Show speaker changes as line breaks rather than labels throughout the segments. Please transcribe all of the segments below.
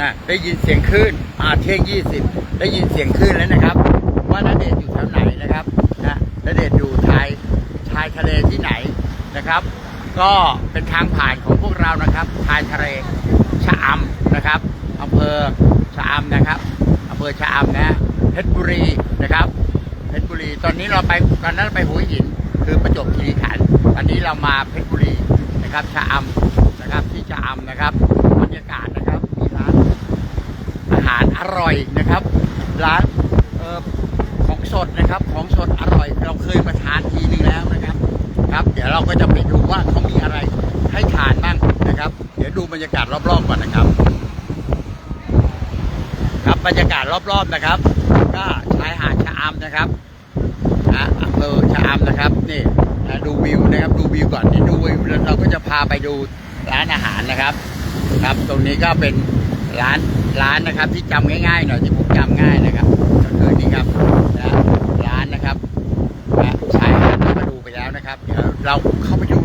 นะได้ยินเสียงคลื่นอาเที่ยงยี่สิบได้ยินเสียงคลื่นแล้วนะครับ ว่าณเดชอยู่แถวไหนนะครับนะณเดชอยู่ชายชายทะเลที่ไหนนะครับ ก็เป็นทางผ่านของพวกเรานะครับ ชายทะเลชะอำนะครับอำเภอชะอำนะครับอำเภอชะอำนะเพชรบุรีนะครับเพชรบุรี ตอนนี้เราไปตอนนั้นไปหัวหิน คือประจวบคีรีขันธ์ตอนนี้เรามาเพชรบุรีนะครับชะอำนะครับที่ชะอำนะครับบรรยากาศนะครับ มีร้าน อร่อยนะครับร้านออของสดนะครับของสดอร่อย เราเคยมาทานทีนึงแล้วนะครับครับ เดี๋ยวเราก็จะไปดูว่าเขามีอะไรให้ทานบ้างนะครับ เดี๋ยวดูบรรยากาศรอบๆก่อนนะครับ ครับบรรยากาศรอบๆนะครับ ก็ชายหาดชะอำนะครับนะอำเภอชะอำนะครับนี่นะดูวิวนะครับดูวิวก่อนนี่ดูวิวแล้วเราก็จะพาไปดูร้านอาหารนะครับ ครับตรงนี้ก็เป็น ร้านร้านนะครับที่จำง่ายๆหน่อยที่ผมจำง่ายนะครับก็คือนี่ครับนะร้านนะครับนะชายหาดเราก็ดูไปแล้วนะครับเดี๋ยวเราเข้าไปดู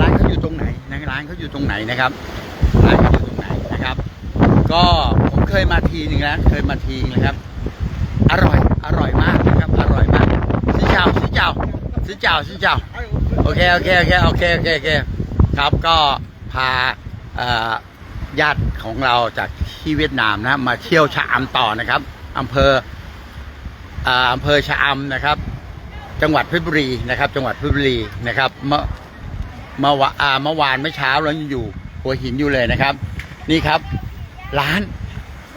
ร้านเขาอยู่ตรงไหนนะร้านเขาอยู่ตรงไหนนะครับร้านเขาอยู่ตรงไหนนะครับ ก็ผมเคยมาทีหนึ่งแล้วเคยมาทีนึงนะครับ อร่อยอร่อยมากนะครับ อร่อยมากซิเจ้าซิเจ้าซิเจ้าซิเจ้าโอเคโอเคโอเคโอเคโอเคครับก็พาเอ่อ ญาติของเราจากที่เวียดนามนะมาเที่ยวชะอำต่อนะครับอำเภออำเภอชะอำนะครับ จังหวัดเพชรบุรีนะครับ จังหวัดเพชรบุรีนะครับเมื่อเมื่อวาอ่าเมื่อวานเมื่อเช้าเรายังอยู่หัวหินอยู่เลยนะครับ นี่ครับร้าน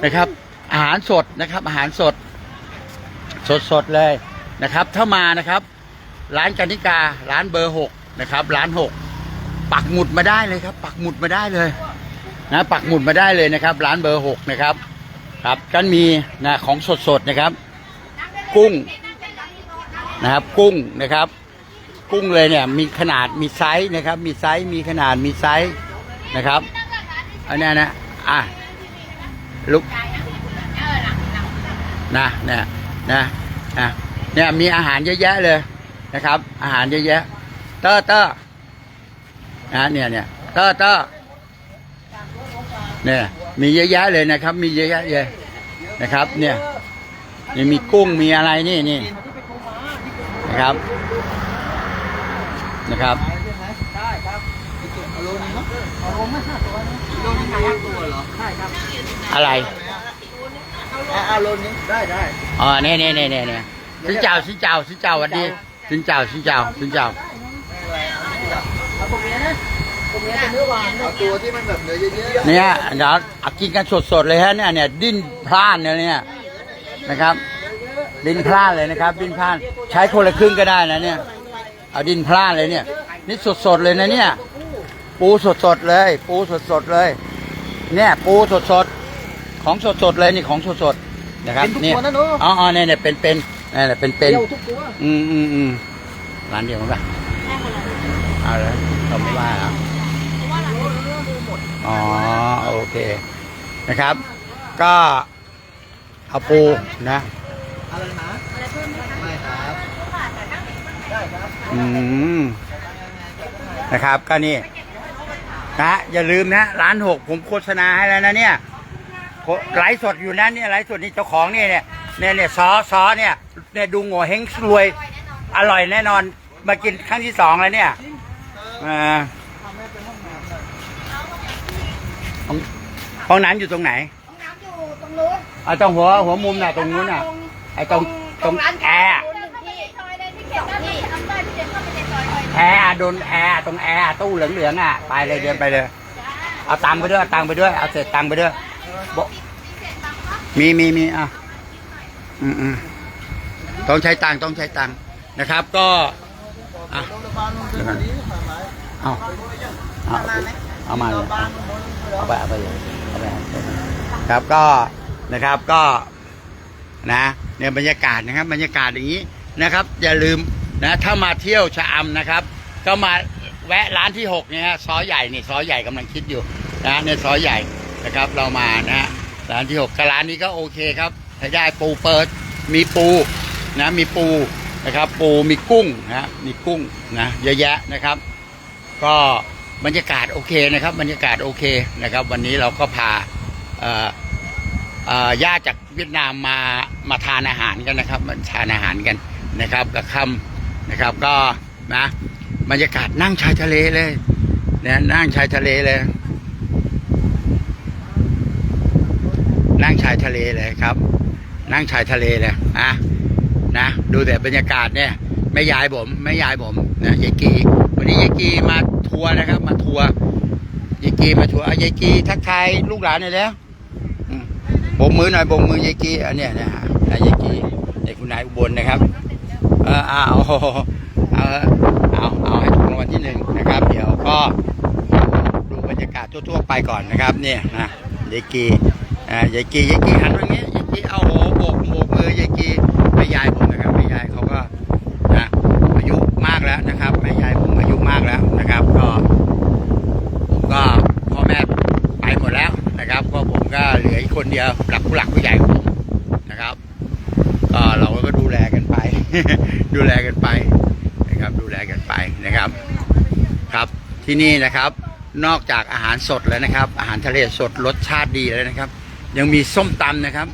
นะครับ อาหารสดนะครับ อาหารสด สดสดๆเลยนะครับ ถ้ามานะครับ ร้านกานิการ้านเบอร์หกนะครับ ร้านหกปักหมุดมาได้เลยครับ ปักหมุดมาได้เลย นะปักหมุดมาได้เลยนะครับร้านเบอร์หกนะครับครับก็มีนะของสดสดๆนะครับ กุ้งนะครับกุ้งนะครับ กุ้งเลยเนี่ยมีขนาดมีไซส์นะครับ มีไซส์มีขนาดมีไซส์นะครับอันนี้นะอะลุกนะเนี่ยนะนะเนี่ยมีอาหารเยอะแยะเลยนะครับ อาหารเยอะแยะเตอร์เตอร์นะเนี่ยเนี่ยเตอร์เตอร์ เนี่ย มีเยอะแยะเลยนะครับ มีเยอะแยะเลยนะครับ เนี่ยนี่มีกุ้งมีอะไรนี่นี่นะครับ นะครับ
ได้ครับเอาโลนึงเนาะเอาโลไม่ห้าตัวนะโลนึงห้าตัวเหรอใช่ครับ
อะไร
เอาโลนึงได้ได้
อ๋อเนี่ยเนี่ยเนี่ยเนี่ยเนี่ยสินเจ้าสินเจ้าสินเจ้าวันนี้สินเจ้าสินเจ้าสินเจ้า
เอาพวกนี้นะ พวกนี้เป็นเนื้อหวานเอาตัวที่มันแบบเนื้อเยอะ
เนี่ยเดี๋ยวเอากินกันสดๆเลยฮะเนี่ยเนี่ยดิ้นพล่านเนี่ยเนี่ยนะครับ ดิ้นพล่านเลยนะครับ ดิ้นพล่านใช้คนละครึ่งก็ได้นะเนี่ย เอาดิ้นพล่านเลยเนี่ยนี่สดๆเลยนะเนี่ย ปูสดๆเลย ปูสดๆเลย เนี่ย ปูสดๆของสดๆเลยนี่ของสดๆนะครับ
เป็นทุก
นี่
ตัวนะหนู
อ๋ออ๋อเนี่ยเนี่ยเป็นเป็นเนี่ยเนี่ยเป็นเป็น
เดียวทุกตัว
อืมอืมอืมร้านเดียวกันปะเอาเลยเขาไม่ว่าเหร ออ๋อโอเคนะครับ ก็เอาปูนะ
อะไรนะไม่ครับได้ครับ
อืมนะครับ ก็นี่นะอย่าลืมนะร้านหกผมโฆษณาให้แล้วนะเนี่ยโฆไลฟ์สดอยู่นั้นเนี่ยไลฟ์สดนี่เจ้าของเนี่ยเนี่ยเนี่ยเนี่ยซอซอเนี่ยเนี่ยดูโง่เฮงรวย อร่อยแน่นอน มากินครั้งที่สองแล้วเนี่ยอ่า ห้องห้องน้ำอยู่ตรงไหน
ห้องน้ำอยู่ตรงนู้น
เอาตรงหัวหัวมุมน่ะตรงนู้นน่ะไอ้ตรงตรง
ร้าน
แอร์
หนึ่งที่ซอยเลยที่เขียนที่ทำได้ที่เดินเข้าไปในซอยเลย
แอร์โดนแอร์ตรงแอร์ตู้เหลืองๆอะไปเลยเดินไปเลย เอาตังค์ไปด้วยเอาตังค์ไปด้วยเอาเศษตังค์ไปด้วยบอกมีมีมีอะอืมอืมต้องใช้ตังค์ต้องใช้ตังค์นะครับ ก็อะเดี๋ยวก่อนเอาเอา เอามาเลยเอาไปเอาไปเลยเอาไปครับก็นะครับก็นะเนี่ยบรรยากาศนะครับ บรรยากาศอย่างนี้นะครับ อย่าลืมนะถ้ามาเที่ยวชะอำนะครับ ก็มาแวะร้านที่หกเนี่ยฮะซอใหญ่นี่ซอใหญ่กำลังคิดอยู่นะในซอใหญ่นะครับ เรามานะฮะร้านที่หกก็ร้านนี้ก็โอเคครับใช้ได้ปูเปิดมีปูนะมีปูนะครับ ปูมีกุ้งนะมีกุ้งนะเยอะแยะนะครับ ก็ บรรยากาศโอเคนะครับบรรยากาศโอเคนะครับ วันนี้เราก็พาญาติจากเวียดนามมามาทานอาหารกันนะครับมาทานอาหารกันนะครับกับค่ำนะครับก็นะบรรยากาศนั่งชายทะเลเลยนะนั่งชายทะเลเลย นั่งชายทะเลเลยครับ นั่งชายทะเลเลยอะนะดูแต่บรรยากาศเนี่ยแม่ยายผมแม่ยายผมนะยายกีวันนี้ยายกีมา ร์นะครับ มาทัวร์ยายกีมาทัวร์อะยายกีทักทายลูกหลานหน่อยแล้วบกมือหน่อยบกมือยายกีอันเนี้ยนะฮะนายยายกีในคุณนายอุบลนะครับเออเอาเอาเอาเอาให้ถูกรางวัลที่หนึ่งนะครับ เดี๋ยวก็ดูบรรยากาศทั่วๆไปก่อนนะครับเนี่ยนะยายกีอ่ายายกียายกีหันมางนี้ยายกีเอาโหโบกโบกมือยายกีแม่ยายผมนะครับแม่ยายเขาก็นะอายุมากแล้วนะครับแม่ยายผมอายุมากแล้วนะครับ ก็ผมก็พ่อแม่ไปหมดแล้วนะครับ ก็ผมก็ เหลืออีกคนเดียวหลักผู้หลักผู้ใหญ่ของผมนะครับ ก็เราก็ดูแลกันไป ดูแลกันไปนะครับ ดูแลกันไปนะครับ ครับที่นี่นะครับ นอกจากอาหารสดแล้วนะครับ อาหารทะเลสดรสชาติดีแล้วนะครับ ยังมีส้มตำนะครับ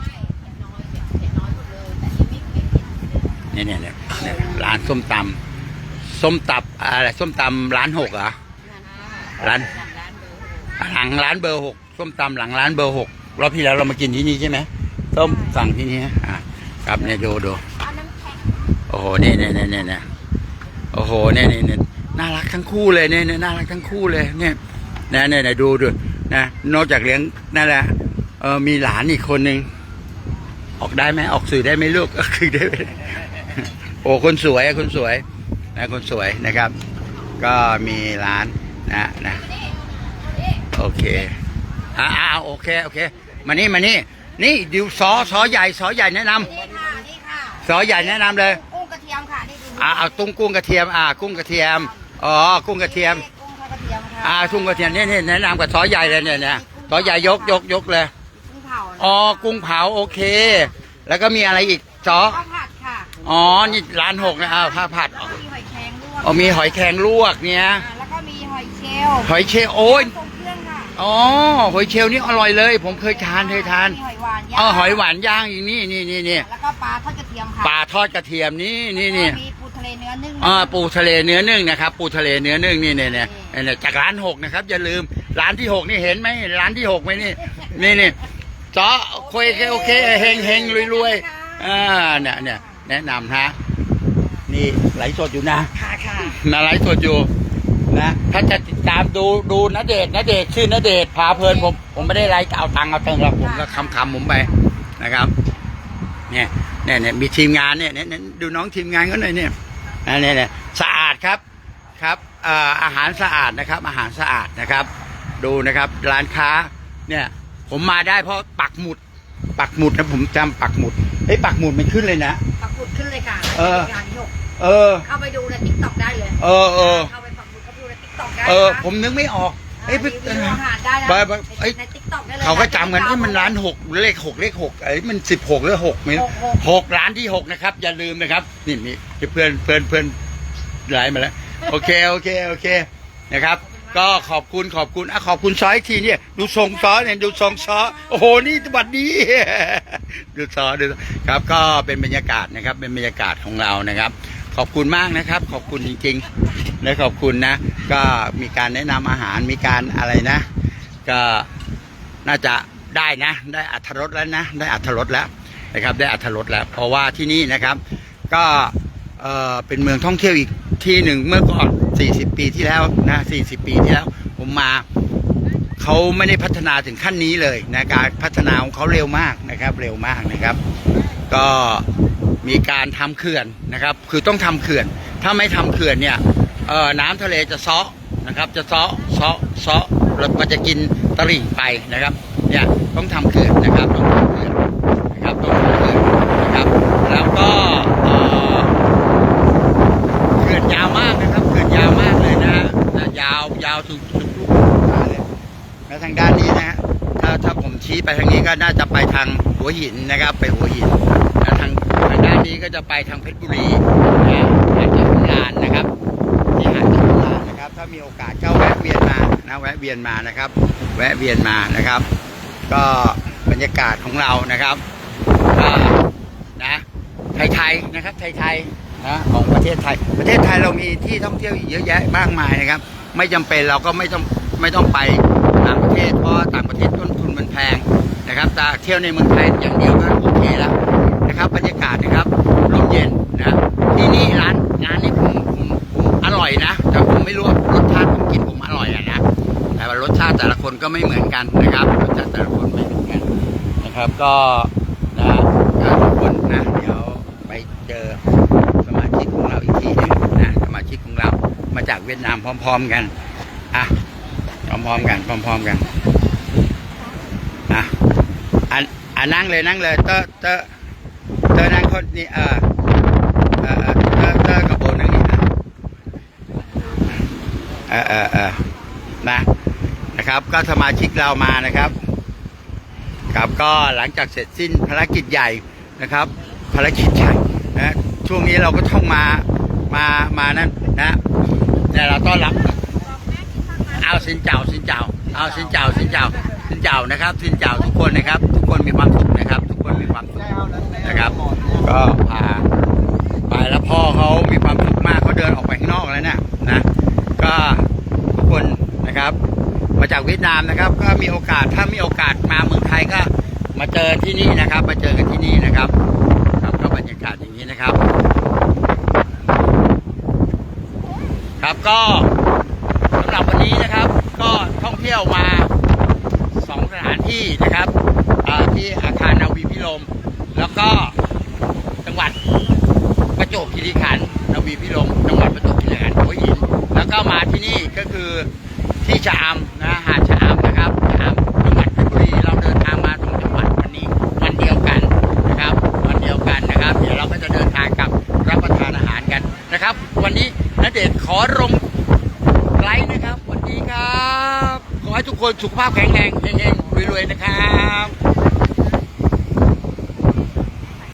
เนี่ยเนี่ยเนี่ยร้านส้มตำส้มตับอะไรส้มตำร้านหกเหรอร้านหลังร้านเบอร์หกส้มตำหลังร้านเบอร์หก รอบที่แล้วเรามากินที่นี่ใช่ไหมส้มสั่งที่นี่อ่าครับเนี่ยดูดู
เอาน้ำแข็ง
โอ้โหเนี่ยเนี่ยเนี่ยเนี่ยเนี่ยโอ้โหเนี่ยเนี่ยเนี่ยน่ารักทั้งคู่เลยเนี่ยเนี่ยน่ารักทั้งคู่เลยเนี่ยนะเนี่ยเนี่ยดูดูนะนอกจากเลี้ยงนั่นแหละเออมีหลานอีกคนหนึ่งออกได้ไหมออกสื่อได้ไหมลูกออกสื่อได้ไหมโอ้คนสวยคนสวยนะคนสวยนะครับ ก็มีร้านนะนะโอเคอ่าอ่าโอเคโอเค มานี่มานี่นี่ดิวซอซอใหญ่ซอใหญ่แนะนำ
นี่ค่ะนี่ค่ะ
ซอใหญ่แนะนำเลย
กุ้งกระเทียมค่ะนี่ดู
อ่าเอาตุ้งกุ้งกระเทียมอ่ากุ้งกระเทียมอ๋อกุ้งกระเทียม
กุ้งทอดกระเทียมค่ะ
อ่ากุ้งกระเทียมนี่นี่แนะนำกับซอใหญ่เลยเนี่ยเนี่ยซอใหญ่ยกยกยกเลย
กุ้งเผานะ
อ๋อกุ้งเผาโอเค แล้วก็มีอะไรอีกซอ
ข้าวผัดค่ะ
อ๋อนี่ร้านหกนะอ่าผ้าผัด
แล้วก็มีหอยแครงลวก
อ๋อมีหอยแครงลวกเนี่ย
อ่าแล้วก็มีหอยเชลล์
หอยเชลล์โอ้ย
ทรงเครื่ องค่ะ
อ๋อหอยเชลล์นี่อร่อยเลย ผมเคยทานเคยทาน
มีหอยหวานย่าง
อ๋อหอยหวานย่างอย่างนี้นี่นี่นี่
แล้วก็ปลาทอดกระเทียมค่ะ
ปลาทอดกระเทียมนี่นี่นี่
มีปูทะเลเนื้อนึ่ง
อ่าปูทะเลเนื้อนึ่งนะครับปูทะเลเนื้อนึ่งนี่เนี่ยเนี่ยเนี่ยจากร้านหกนะครับอย่าลืมร้านที่หกนี่เห็นไหมเห็นร้านที่หกไหมนี่นี่นี่จ้อโอเคโอเคเฮงเฮงรวยรวยอ่าเนี่ยเนี่ยแนะนำฮะนี่ไลฟ์สดอยู่นะ
ค่ะค่ะ
นะไลฟ์สดอยู่ นะถ้าจะติดตามดูดูนเดชนเดชน์ชื่อนเดชน์พาเพลินผมผมไม่ได้ไลฟ์เอาตังค์เอาตังค์หรอกผมก็คำคำๆผมไปนะครับ เนี่ยเนี่ยเนี่ยมีทีมงานเนี่ยเนี่ยเนี่ยดูน้องทีมงานก็หน่อยเนี่ยอ่าเนี่ยเนี่ยสะอาดครับครับเอ่ออาหารสะอาดนะครับ อาหารสะอาดนะครับ ดูนะครับร้านค้าเนี่ย ผมมาได้เพราะปักหมุด ปักหมุดนะผมจำปักหมุดเฮ้ยปักหมุดมันขึ้นเลยนะ
ปักหมุดขึ้นเลยค่ะ
เออ
งานที่หก
เออ
เข้าไปดูในติ๊กต็อกได้เลย
เออเออ
ติ๊กต็อกได้
เออ
นะ
ผมนึกไม่ออกเฮ้ย
รีวิวอาหารได้นะ
ไปไปเอ้ย
ในติ๊กต็อกได้เลย
เขาก็จำกันว่ามันร้านหกเลขหกเลขหกไอ้ยมันสิบหกหรือหกไหม
หกหก
หกร้านที่หกนะครับ อย่าลืมนะครับ นี่มีเพื่อนเพื่อนเพื่อนไลน์มาแล้ว โอเคโอเคโอเคนะครับ ก็ขอบคุณขอบคุณอะขอบคุณซออีกทีเนี่ยดูทรงซอเนี่ยดูทรงซอโอ้โหนี่สวัสดี ดูซอดูครับ ก็เป็นบรรยากาศนะครับ เป็นบรรยากาศของเรานะครับ ขอบคุณมากนะครับ ขอบคุณจริงๆ และขอบคุณนะ ก็มีการแนะนำอาหารมีการอะไรนะ ก็น่าจะได้นะ ได้อัธรสแล้วนะ ได้อัธรสแล้วนะครับ ได้อัธรสแล้ว เพราะว่าที่นี่นะครับ ก็เอ่อเป็นเมืองท่องเที่ยวอีกที่หนึ่งเมื่อก่อน 40 ปีที่แล้วนะ40 ปีที่แล้ว ผมมาเขาไม่ได้พัฒนาถึงขั้นนี้เลยนะการพัฒนาของเขาเร็วมากนะครับ เร็วมากนะครับ ก็มีการทำเขื่อนนะครับ คือต้องทำเขื่อน ถ้าไม่ทำเขื่อนเนี่ย เอ่อน้ำทะเลจะซาะนะครับ จะซาะซาะซาะแล้วมันจะกินตลิ่งไปนะครับเนี่ยต้องทำเขื่อนนะครับต้องทำเขื่อนนะครับต้องทำเขื่อนนะครับ แล้วก็เขื่อนยาวมากนะครับเขื่อนยาวมากเลยนะฮะยาวยาวถึงถึงลูกตาเลยแล้วทางด้านนี้นะฮะถ้าถ้าผมชี้ไปทางนี้ก็น่าจะไปทางหัวหินนะครับ ไปหัวหินแล้วทางทางด้านนี้ก็จะไปทางเพชรบุรีนะฮะหาดเจ้าขุนลานนะครับ มีโอกาสก็แวะเวียนมานะแวะเวียนมานะครับ แวะเวียนมานะครับ ก็บรรยากาศของเรานะครับนะไทยๆนะครับไทยๆนะของประเทศไทย ประเทศไทยเรามีที่ท่องเที่ยวอีกเยอะแยะมากมายนะครับ ไม่จำเป็นเราก็ไม่ต้องไม่ต้องไปต่างประเทศเพราะต่างประเทศต้นทุนมันแพงนะครับแต่เที่ยวในเมืองไทยอย่างเดียวก็โอเคแล้ว คนก็ไม่เหมือนกันนะครับรสชาติแต่ละคนไม่เหมือนกันนะครับก็นะก็ทุกคนนะเดี๋ยวไปเจอสมาชิกของเราอีกทีหนึงนะสมาชิกของเรามาจากเวียดนามพร้อม ๆกันอะพร้อมๆกัน พร้อม ๆกันอะอะอะนั่งเลยนั่งเลยเตอเตอเตอนั่งคนนี่เออเออเออเตอเตอกับโบนั่งนี่นะเออเออเออนะ นะครับ ก็สมาชิกเรามานะครับ ครับก็หลังจากเสร็จสิ้นภารกิจใหญ่นะครับ ภารกิจใหญ่นะช่วงนี้เราก็ต้องมามามานั่นนะแต่เราต้อนรับเอาสินเจ้าสินเจ้าเอาสินเจ้าสินเจ้าสินเจ้านะครับสินเจ้าทุกคนนะครับ ทุกคนมีความสุขนะครับ ทุกคนมีความสุขนะครับ ก็พาไปแล้วพ่อเขามีความสุขมากเขาเดินออกไปข้างนอกแล้วเนี่ยนะ ก็ทุกคนนะครับ มาจากเวียดนามนะครับ ก็มีโอกาสถ้ามีโอกาสมาเมืองไทยก็มาเจอที่นี่นะครับ มาเจอกันที่นี่นะครับ ครับก็บรรยากาศอย่างนี้นะครับ ครับก็สำหรับวันนี้นะครับ ก็ท่องเที่ยวมาสองสถานที่นะครับที่อาคารนาวีพิรมแล้วก็จังหวัดประจวบคีรีขันธ์นาวีพิรมจังหวัดประจวบคีรีขันธ์หัวหินแล้วก็มาที่นี่ก็คือ ที่ชะอำนะหาดชะอำนะครับชะอำจังหวัดเพชรบุรีเราเดินทางมาตรงจังหวัดวันนี้วันเดียวกันนะครับ วันเดียวกันนะครับ เดี๋ยวเราก็จะเดินทางกลับรับประทานอาหารกันนะครับ วันนี้นเดชขอลงไลค์นะครับสวัสดีครับ ขอให้ทุกคนสุขภาพแข็งแรงเฮงๆรวยๆนะครับ